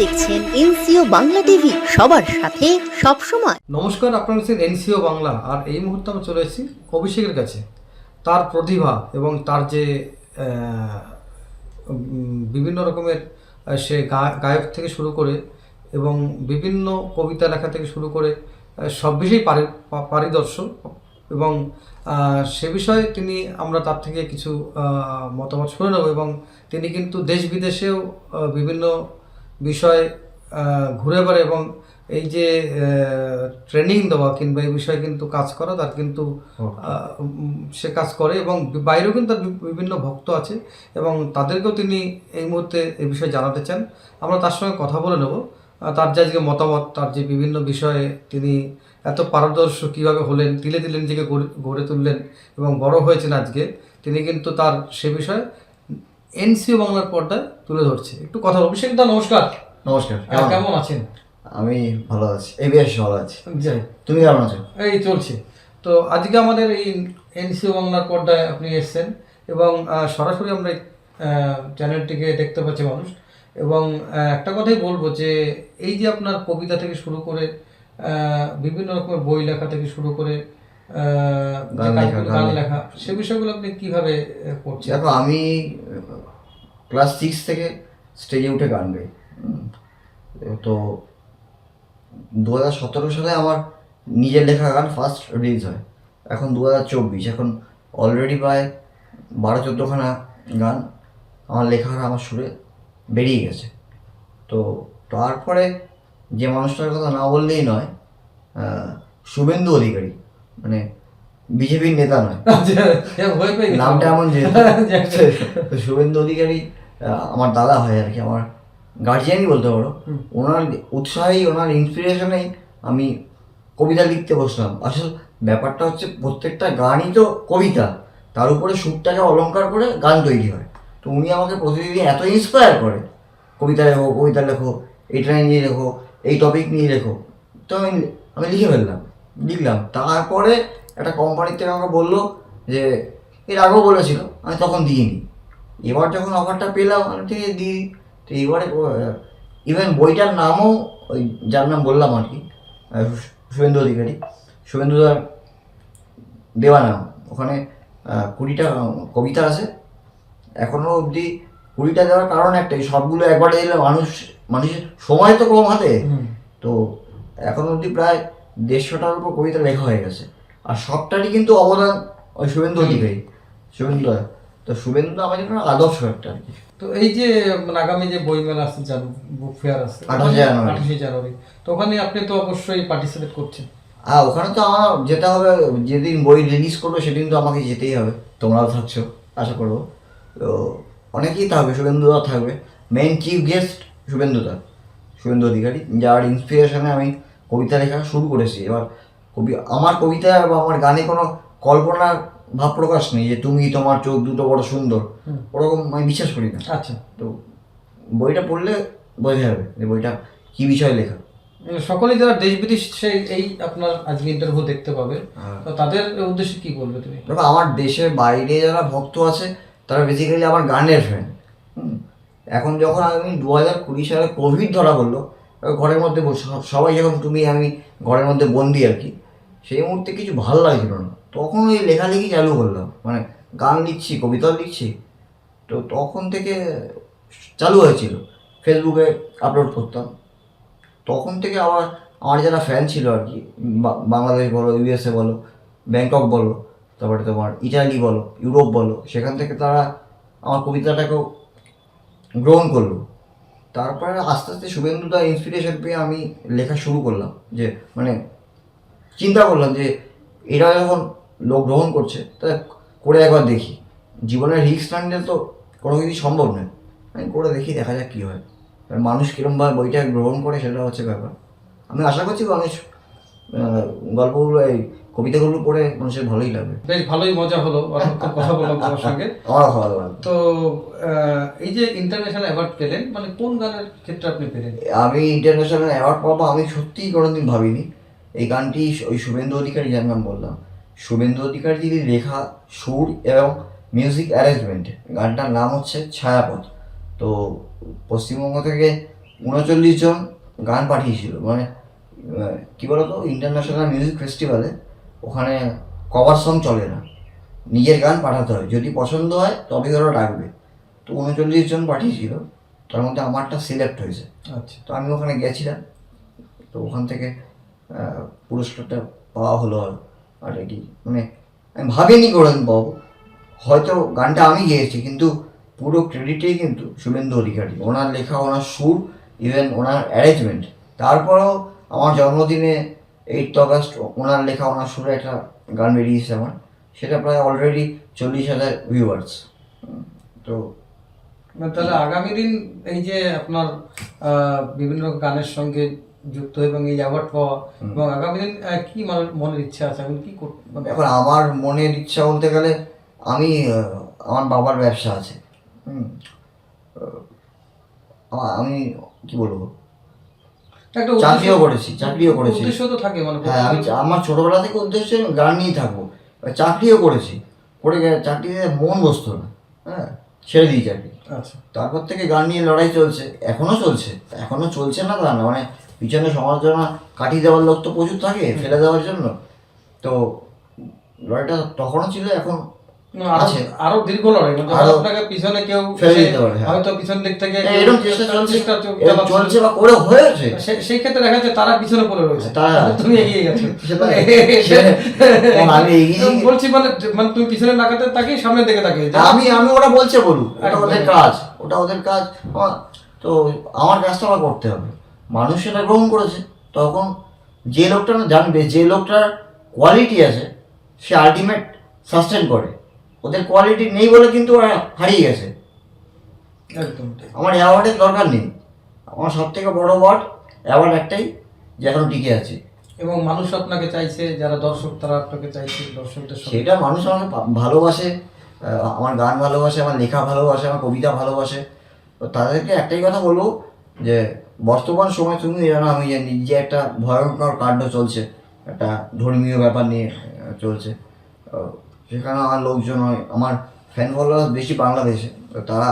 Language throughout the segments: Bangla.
দেখছেন এনসিও বাংলা টিভি সবার সাথে সবসময়। নমস্কার, আপনারা হচ্ছেন এনসিও বাংলা, আর এই মুহূর্তে আমরা চলে এসেছি অভিষেকের কাছে। তার প্রতিভা এবং তার যে বিভিন্ন রকমের সে গায়ক থেকে শুরু করে এবং বিভিন্ন কবিতা লেখা থেকে শুরু করে সব বিষয়েই পারি, পা- পারিদর্শক এবং সে বিষয়ে তিনি, আমরা তার থেকে কিছু মতামত শুনে নেব এবং তিনি কিন্তু দেশ বিদেশেও বিভিন্ন বিষয় ঘুরে বেড়ে এবং এই যে ট্রেনিং দেওয়া কিংবা এই বিষয়ে কিন্তু কাজ করা তার কিন্তু সে কাজ করে এবং বাইরেও কিন্তু তার বিভিন্ন ভক্ত আছে এবং তাদেরকেও তিনি এই মুহূর্তে এই বিষয়ে জানাতে চান। আমরা তার সঙ্গে কথা বলে নেব। তার যে আজকে মতামত তার যে বিভিন্ন বিষয়ে তিনি এত পারদর্শ কীভাবে হলেন তিলে তিলে নিজেকে গড়ে- গড়ে তুললেন এবং বড় হয়েছেন আজকে তিনি কিন্তু তার সে বিষয়ে এনসিও বাংলার পর্দায় তুলে ধরছে। একটু কথা অভিষেক দা নমস্কার। নমস্কার কেমন? আছেন? আমি ভালো আছি এই বেশ ভালো আছি। তুমি কেমন আছো? এই চলছে। তো আজকে আমাদের এই এনসিও বাংলার পর্দায় আপনি এসছেন এবং সরাসরি আমরা চ্যানেলটিকে দেখতে পাচ্ছি মানুষ। এবং একটা কথাই বলব যে এই যে আপনার কবিতা থেকে শুরু করে বিভিন্ন রকমের বই লেখা থেকে শুরু করে গান লেখা, সে বিষয়গুলো আপনি কীভাবে করছেন? দেখো আমি ক্লাস সিক্স থেকে স্টেজে উঠে গান গাই। তো দু হাজার সতেরো সালে আমার নিজের লেখা গান ফার্স্ট রিলিজ হয়। এখন দু হাজার চব্বিশ এখন অলরেডি প্রায় বারো চোদ্দোখানা গান আমার লেখা আমার সুরে বেরিয়ে গেছে। তো তারপরে যে মানুষটার কথা না বললেই নয় শুভেন্দু অধিকারী মানে বিজেপির নেতা নয়। আচ্ছা, নামটা এমন যে শুভেন্দু অধিকারী আমার দাদা হয় আর কি আমার গার্জিয়ানই বলতে পারো। ওনার উৎসাহেই ওনার ইন্সপিরেশনেই আমি কবিতা লিখতে বসলাম। আসল ব্যাপারটা হচ্ছে প্রত্যেকটা গানই তো কবিতা। তার উপরে সুরটাকে অলংকার করে গান তৈরি হয়। তো উনি আমাকে প্রতিদিন এত ইন্সপায়ার করে। কবিতা লেখো কবিতা লেখো এটা নিয়ে লেখো এই টপিক নিয়ে লেখো। তো আমি আমি লিখে ফেললাম লিখলাম। তারপরে একটা কোম্পানির থেকে আমাকে বলল যে এর আগেও বলেছিল আমি তখন দিইনি। এবার যখন অফারটা পেলাম আমি ঠিক আছে দিই তো এবারে ইভেন বইটার নামও ওই যার নাম বললাম আর কি শুভেন্দু অধিকারী শুভেন্দুদার দেওয়া নাম ওখানে কুড়িটা কবিতা আছে। এখনও অবধি কুড়িটা দেওয়ার কারণ একটাই সবগুলো একবারে দিলে মানুষ মানুষের সময় তো কম হাতে। তো এখন অবধি প্রায় দেড়শোটার উপর কবিতা লেখা হয়ে গেছে। আর সবটারই কিন্তু অবদান ওই শুভেন্দু অধিকারী শুভেন্দু। তো শুভেন্দু আমার জন্য আদর্শ একটা আর কি। তো এই যে মানে আগামী যে বইমেলা আসছে জান বুক ফেয়ার আসছে আঠাশে জানুয়ারি। আঠাশে জানুয়ারি। তো ওখানে আপনি তো অবশ্যই পার্টিসিপেট করছেন। আর ওখানে তো আমার যেতে হবে যেদিন বই রিলিজ করব সেদিন তো আমাকে যেতেই হবে তোমরাও থাকছো আশা করব। তো অনেকেই থাকবে শুভেন্দুদা থাকবে। মেন চিফ গেস্ট শুভেন্দুদা শুভেন্দু অধিকারী যার ইন্সপিরেশনে আমি কবিতা লেখা শুরু করেছি। এবার কবি আমার কবিতা বা আমার গানে কোনো কল্পনার ভাব প্রকাশ নেই যে তুমি তোমার চোখ দুটো বড় সুন্দর। ওরকম আমি বিশ্বাস করি না। আচ্ছা। তো বইটা পড়লে বোঝা যাবে যে বইটা কী বিষয়ে লেখা। উম, সকলেই যারা দেশ বিদেশে এই আপনার আজকে ইন্টারভিউ দেখতে পাবে। হ্যাঁ। তো তাদের উদ্দেশ্যে কি বলবে তুমি? দেখো আমার দেশের বাইরে যারা ভক্ত আছে তারা বেসিক্যালি আমার গানের ফ্যান এখন যখন আমি দু হাজার কুড়ি সালে কোভিড ধরা পড়ল ঘরের মধ্যে বসে সবাই যখন তুমি আমি ঘরের মধ্যে বন্দি আর কি। সেই মুহূর্তে কিছু ভালো লাগছিল না। তখন ওই লেখালেখি চালু করলাম। মানে গান লিখছি কবিতাও লিখছি। তো তখন থেকে চালু হয়েছিল। ফেসবুকে আপলোড করতাম। তখন থেকে আবার আমার যারা ফ্যান ছিল আর কি বাংলাদেশ বলো ইউএসএ বলো ব্যাংকক বলো, তারপরে তোমার ইটালি বলো ইউরোপ বলো, সেখান থেকে তারা আমার কবিতাটাকেও গ্রহণ করল। তারপরে আস্তে আস্তে শুভেন্দুদা ইন্সপিরেশন পেয়ে আমি লেখা শুরু করলাম। যে মানে চিন্তা করলাম যে, এরা যখন লোক গ্রহণ করছে তাহলে করে একবার দেখি। জীবনের রিস্ক না নিলে তো কোনো কিছুই সম্ভব নয়। আমি করে দেখি দেখা যাক কী হয়। এবার মানুষ কীরমভাবে বইটা গ্রহণ করে সেটা হচ্ছে ব্যাপার। আমি আশা করছি মানুষ গল্পগুলো এই কবিতাগুলো পড়ে মানুষের ভালোই লাগবে। বেশ ভালোই মজা হলো কথা বললাম তোমার সঙ্গে। তো এই যে ইন্টারন্যাশনাল অ্যাওয়ার্ড পেলেন মানে কোন গানের ক্ষেত্রে আপনি পেলেন? আমি ইন্টারন্যাশনাল অ্যাওয়ার্ড পাবো আমি সত্যিই কোনোদিন ভাবিনি। এই গানটি ওই শুভেন্দু অধিকারী যার নাম বললাম। শুভেন্দু অধিকারী যদি লেখা সুর এবং মিউজিক অ্যারেঞ্জমেন্ট গানটার নাম হচ্ছে ছায়াপথ। তো পশ্চিমবঙ্গ থেকে উনচল্লিশ জন গান পাঠিয়েছিল। মানে কি বলতো? ইন্টারন্যাশনাল মিউজিক ফেস্টিভ্যালে ওখানে কভার সং চলে না। নিজের গান পাঠাতে হয়। যদি পছন্দ হয় তবে ওরা ডাকবে। তো উনচল্লিশ জন পাঠিয়েছিল। তার মধ্যে আমারটা সিলেক্ট হয়েছে। আচ্ছা। তো আমি ওখানে গেছিলাম। তো ওখান থেকে পুরস্কারটা পাওয়া হলো আর কি মানে আমি ভাবিনি পাবো হয়তো গানটা আমি গেয়েছি, কিন্তু পুরো ক্রেডিটেই কিন্তু শুভেন্দু অধিকারী। ওনার লেখা, ওনার সুর ইভেন ওনার অ্যারেঞ্জমেন্ট তারপরেও আমার জন্মদিনে এইট অগস্ট ওনার লেখা, ওনার সুরে একটা গান বেরিয়েছে আমার। সেটা প্রায় অলরেডি চল্লিশ হাজার ভিউয়ার্স তো তাহলে আগামী দিন এই যে আপনার বিভিন্ন গানের সঙ্গে যুক্ত এবং এই অ্যাওয়ার্ড পাওয়া এবং আগামী দিন কি মনের- মনের ইচ্ছা আছে? এখন কি করতে এখন আমার মনের ইচ্ছা বলতে গেলে আমি আমার বাবার ব্যবসা আছে। হুম। আমি কি বলব? চাকরিও করেছি চাকরিও করেছি। তো থাকে মানে হ্যাঁ আমি আমার ছোটবেলা থেকে উদ্দেশ্য গান নিয়েই থাকব। চাকরিও করেছি। করে চাকরিতে মন বসতো না। হ্যাঁ ছেড়ে দিই চাকরি। আচ্ছা। তারপর থেকে গান নিয়ে লড়াই চলছে। এখনও চলছে। এখনও চলছে না তা না মানে পিছনে সমালোচনা কাটিয়ে দেওয়ার লোক তো প্রচুর থাকে ফেলে দেওয়ার জন্য। তো লড়াইটা তখনও ছিল এখন আছে। আরও দীর্ঘ লড়াই মানে আপনাকে পিছনে কেউ ফেলে দিতে পারে, হ্যাঁ। হয়তো পিছন দিক থেকে এরকম চেষ্টা চলছে বা করে হয়েছে। সেই ক্ষেত্রে দেখা যাচ্ছে তারা পিছনে পড়ে রয়েছে। তারা- তুমি এগিয়ে গেছো। আমি এগিয়ে বলছি মানে মানে তুমি পিছনে তাকাতে তাকিয়ে সামনের দিকে তাকিয়ে আমি আমি ওরা বলছে বলুক ওটা ওদের কাজ ওটা ওদের কাজ। তো আমার কাজটা আমার করতে হবে। মানুষ সেটা গ্রহণ করেছে তখন যে লোকটা না জানবে যে লোকটার কোয়ালিটি আছে সে আলটিমেট সাস্টেন করে। ওদের কোয়ালিটি নেই বলে কিন্তু ওরা হারিয়ে গেছে। একদম আমার অ্যাওয়ার্ডের দরকার নেই। আমার সব থেকে বড় ওয়ার্ড অ্যাওয়ার্ড একটাই যে এখন টিকে আছে। এবং মানুষ আপনাকে চাইছে যারা দর্শক তারা আপনাকে চাইছে দর্শকদের সেটা মানুষ আমাকে ভালোবাসে আমার গান ভালোবাসে আমার লেখা ভালোবাসে আমার কবিতা ভালোবাসে। তো তাদেরকে একটাই কথা বলব যে বর্তমান সময় তুমি জানো আমি জানি যে একটা ভয়ঙ্কর কাণ্ড চলছে একটা ধর্মীয় ব্যাপার নিয়ে চলছে। সেখানে আমার লোকজন হয় আমার ফ্যান ফলোয়ার বেশি বাংলাদেশে তো তারা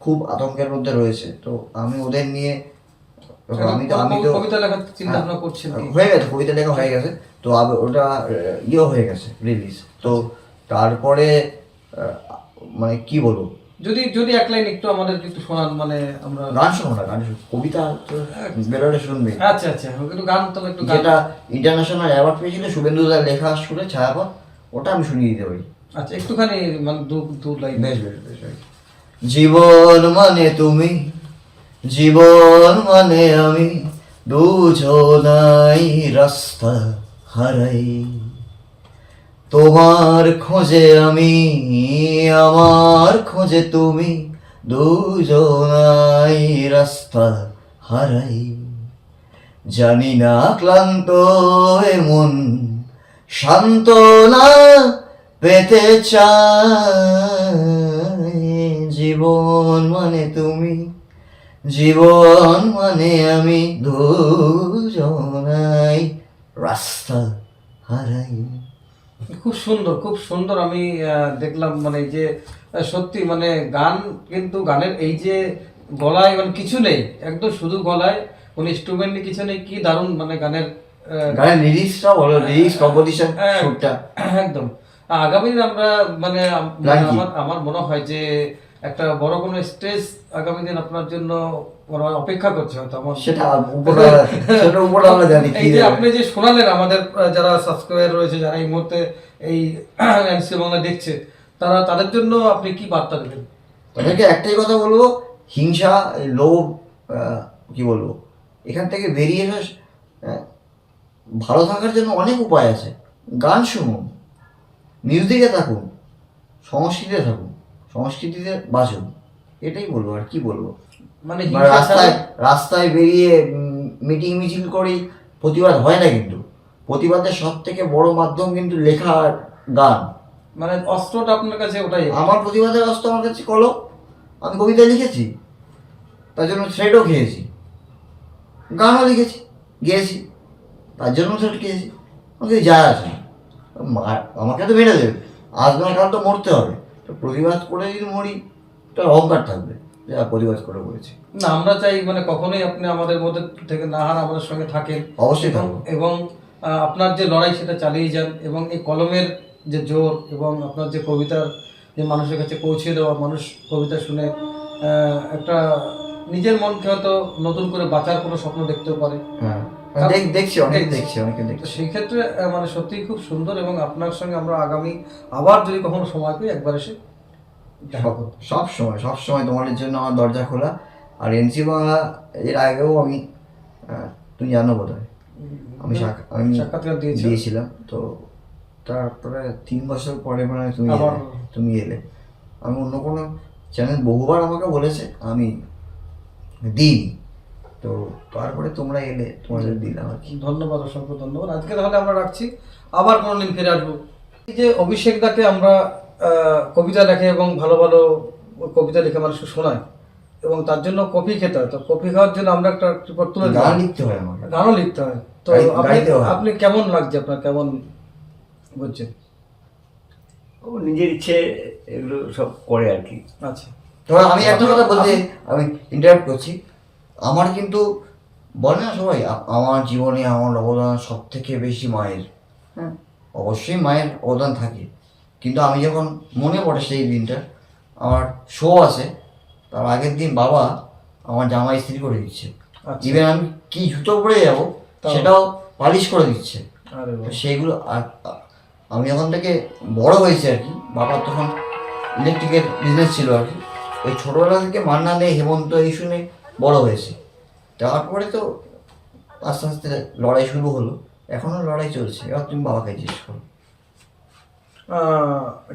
খুব আতঙ্কের মধ্যে রয়েছে। তো আমি ওদের নিয়ে আমি তো আমি তো কবিতা লেখার চিন্তা ভাবনা করছেন কি? হয়ে গেছে কবিতা লেখা হয়ে গেছে। তো ওটা ইয়ে হয়ে গেছে রিলিজ তো তারপরে মানে কি বলব? যদি যদি এক লাইন একটু আমাদের একটু শোনান মানে আমরা গান শোনো না গান শোনো। কবিতা তো বেরোলে শুনবে। আচ্ছা আচ্ছা একটু গান তো একটু গান। যেটা ইন্টারন্যাশনাল অ্যাওয়ার্ড পেয়েছিল শুভেন্দু দার লেখা সুরে ছায়াপথ ওটা আমি শুনিয়ে দিতে পারি। আচ্ছা একটুখানি মানে দু দু লাইন। বেশ বেশ বেশ। জীবন মানে তুমি জীবন মানে আমি দুজনাই রাস্তা হারাই। তোমার খোঁজে আমি, আমার খোঁজে তুমি দুজনাই রাস্তা হারাই। জানি না ক্লান্ত এমন সান্ত্বনা পেতে চাই। জীবন মানে তুমি, জীবন মানে আমি দুজনাই রাস্তা হারাই। খুব সুন্দর খুব সুন্দর আমি দেখলাম মানে যে সত্যি মানে গান কিন্তু গানের এই যে গলায় মানে কিছু নেই একদম শুধু গলায় কোনো ইনস্ট্রুমেন্ট কিছু নেই কি দারুণ মানে গানের গানের লিরিক্সটা বলো লিরিক্স কম্পোজিশন হ্যাঁ। সুরটা একদম আগামী দিন আমরা মানে আমার মনে হয় যে একটা বড় কোনো স্টেজ আগামী দিন আপনার জন্য ওরা অপেক্ষা করছে হয়তো আমার সেটা সেটা উপরে আমরা জানি এই যে আপনি যে শোনালেন আমাদের যারা সাবস্ক্রাইবার রয়েছে যারা এই মুহূর্তে এই এনসি বাংলা দেখছে তারা তাদের জন্য আপনি কি বার্তা দেবেন? তাদেরকে একটাই কথা বলব হিংসা লোভ কি বলব এখান থেকে বেরিয়ে এসে ভালো থাকার জন্য অনেক উপায় আছে। গান শুনুন মিউজিকে থাকুন সংস্কৃতিতে থাকুন। সংস্কৃতিতে বাঁচুন এটাই বলব আর কি বলব? মানে রাস্তায় রাস্তায় বেরিয়ে মিটিং মিছিল করি প্রতিবাদ হয় না কিন্তু। প্রতিবাদের সব থেকে বড় মাধ্যম কিন্তু লেখা আর গান। মানে অস্ত্রটা আপনার কাছে ওটাই আমার প্রতিবাদের অস্ত্র আমার কাছে কলম। আমি কবিতা লিখেছি। তার জন্য থ্রেডও খেয়েছি। গানও লিখেছি গেয়েছি। তার জন্য থ্রেড খেয়েছি। আমাকে যায় আছে। আমাকে তো মেরে দেবে। আজ না কাল তো মরতে হবে। তো প্রতিবাদ করে যদি মরি তো অহংকার থাকবে যা প্রতিবাদ করে বলেছি না আমরা চাই মানে কখনোই আপনি আমাদের মধ্যে থেকে না হার আমাদের সঙ্গে থাকেন। অবশ্যই থাকব। এবং আপনার যে লড়াই সেটা চালিয়ে যান এবং এই কলমের যে জোর এবং আপনার যে কবিতার যে মানুষের কাছে পৌঁছে দেওয়া মানুষ কবিতা শুনে একটা নিজের মনকে হয়তো নতুন করে বাঁচার কোনো স্বপ্ন দেখতেও পারে। হ্যাঁ। দেখছি অনেকে দেখছি। অনেকে দেখছি। সেই ক্ষেত্রে মানে সত্যিই খুব সুন্দর এবং আপনার সঙ্গে আমরা আগামী আবার যদি কখনো সময় পাই একবার এসে সব সময় সব সময় তোমাদের জন্য আমার দরজা খোলা। আর এনসি বাংলা এর আগেও আমি তুমি জানো বোধ হয় আমি আমি সাক্ষাৎকার দিয়েছি দিয়েছিলাম তো তারপরে তিন বছর পরে মানে তুমি তুমি এলে। আমি অন্য কোনো চ্যানেল বহুবার আমাকে বলেছে আমি দিই তো তারপরে তোমরা এলে তোমাদের দিলাম আর কি? ধন্যবাদ অসংখ্য ধন্যবাদ। আজকে তাহলে আমরা রাখছি। আবার কোনোদিন ফিরে আসব। এই যে অভিষেক দাকে আমরা কবিতা লেখে এবং ভালো ভালো কবিতা লিখে মানুষকে শোনায় এবং তার জন্য কফি খেতে হয়। তো কফি খাওয়ার জন্য আমরা একটা রিপোর্ট তুলে গান লিখতে হয় আমাকে। গানও লিখতে হয়। তো আপনি আপনি কেমন লাগছে? আপনার কেমন বুঝছেন ও নিজের ইচ্ছে এগুলো সব করে আর কি। আচ্ছা। তবে আমি একটা কথা বলতে আমি ইন্টারাপ্ট করছি। আমার কিন্তু বলে না সবাই আমার জীবনে আমার অবদান সব থেকে বেশি মায়ের। হ্যাঁ অবশ্যই মায়ের অবদান থাকে। কিন্তু আমি যখন মনে পড়ে সেই দিনটা আমার শো আছে তার আগের দিন বাবা আমার জামা ইস্ত্রি করে দিচ্ছে। আচ্ছা। ইভেন আমি কি জুতো পরে যাব সেটাও পালিশ করে দিচ্ছে। সেইগুলো আর আমি যখন থেকে বড় হয়েছি আর কি বাবার তখন ইলেকট্রিকের বিজনেস ছিল আর কি ওই ছোটোবেলা থেকে মান্না নেই হেমন্ত এই শুনে বড় হয়েছে। তারপরে তো আস্তে আস্তে লড়াই শুরু হলো। এখনও লড়াই চলছে। এবার তুমি বাবাকে জিজ্ঞেস করো।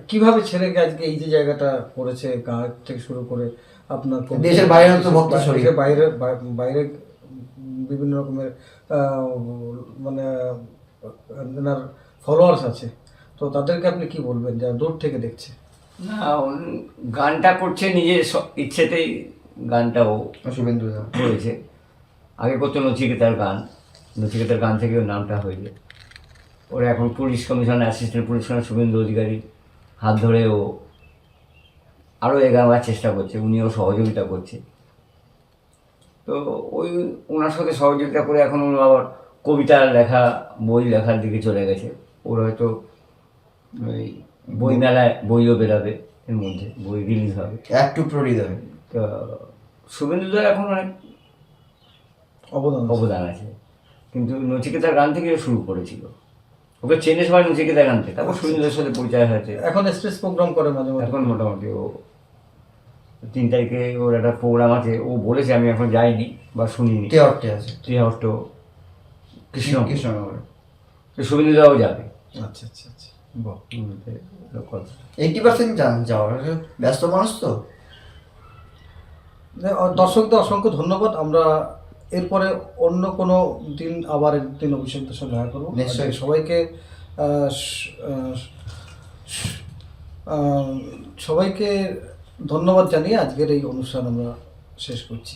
কীভাবে ছেলেকে আজকে এই যে জায়গাটা করেছে গাঁ থেকে শুরু করে আপনার দেশের বাইরে তো ভক্ত শরীর। বাইরে বাইরে বিভিন্ন রকমের মানে এনার ফলোয়ার্স আছে। তো তাদেরকে আপনি কি বলবেন? যারা দূর থেকে দেখছে। না গানটা করছে নিজের ইচ্ছেতেই গানটা ও শুভেন্দু। করেছে আগে করতো নচিকেতার গান। নচিকেতার গান থেকে ওর নামটা হয়েছে। ওরা এখন police commissioner assistant police commissioner Suvendu Adhikari হাত ধরে ও আরও এগাবার চেষ্টা করছে উনিও সহযোগিতা করছে। তো ওই ওনার সাথে সহযোগিতা করে এখন উনি আবার কবিতা লেখা বই লেখার দিকে চলে গেছে। ওর হয়তো ওই বই মেলায় বইও বেরাবে এর মধ্যে বই রিলিজ হবে। একটু হৃদয় তো শুভেন্দুদার এখন অনেক অবদান অবদান আছে। কিন্তু নচিকেতার গান থেকে শুরু করেছিল। ওকে চেনে সবাই নচিকেতার গান থেকে। তারপর শুভেন্দুদার সাথে পরিচয় হয়েছে। এখন স্টেজ প্রোগ্রাম করে মাঝে মাঝে এখন মোটামুটি ও তিন তারিখে ওর একটা প্রোগ্রাম আছে। ও বলেছে আমি এখন যাইনি বা শুনিনি। অর্থে আছে। ত্রিহট্ট কৃষ্ণ কৃষ্ণনগর। শুভেন্দুদাও যাবে। আচ্ছা আচ্ছা আচ্ছা। এইটি পার্সেন্ট যান যাওয়ার। ব্যস্ত মানুষ তো। দর্শকদের অসংখ্য ধন্যবাদ। আমরা এরপরে অন্য কোনো দিন আবার একদিন অভিষেকদের সঙ্গে দেখা করব। নিশ্চয়ই। সবাইকে সবাইকে ধন্যবাদ জানিয়ে আজকের এই অনুষ্ঠান আমরা শেষ করছি।